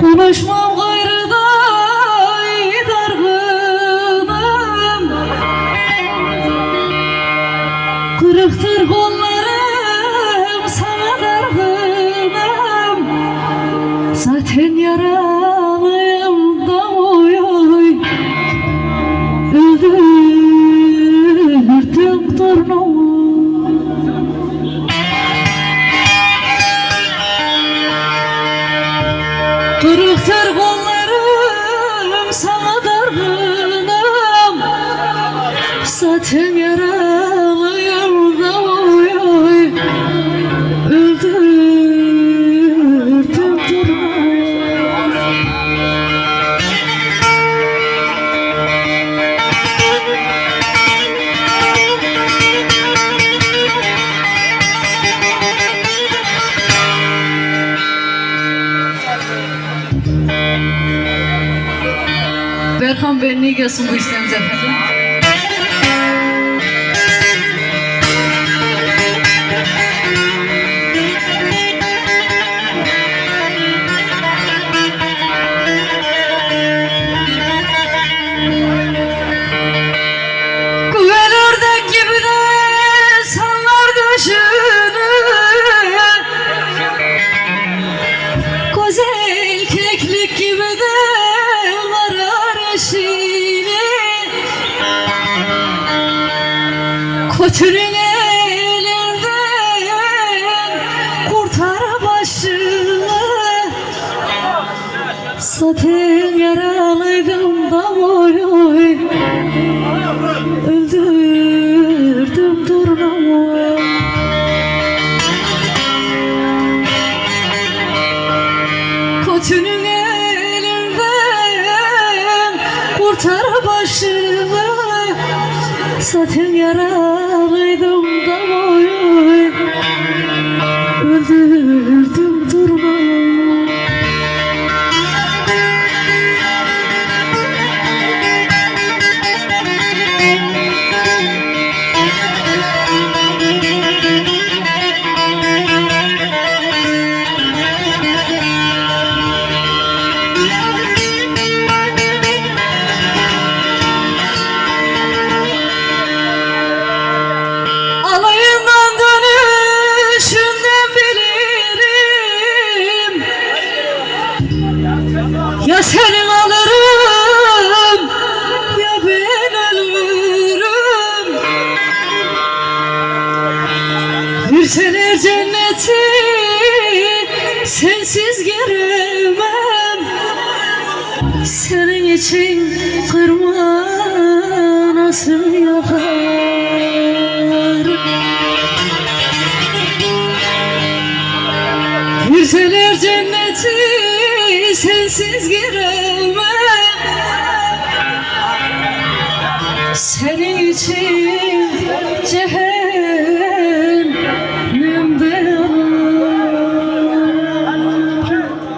Konuşmam gayrı da dargınım. Kırıktır kollarım sana dargınım. Zaten yaram Kırıktır kollarım sana dargınım Zaten yaralıyım Berkan Bey ne gelsin bu isteğimiz? Kötünün elinden kurtar başını. Zaten yaralıydım da oy oy. Öldürdüm turnumu Kötünün Zaten yaralıydım da oy Ya senin alırım ya ben ölürüm. Verseler cenneti sensiz giremem. Senin için kırma nasıl yakar sensiz girilme Senin için cehennem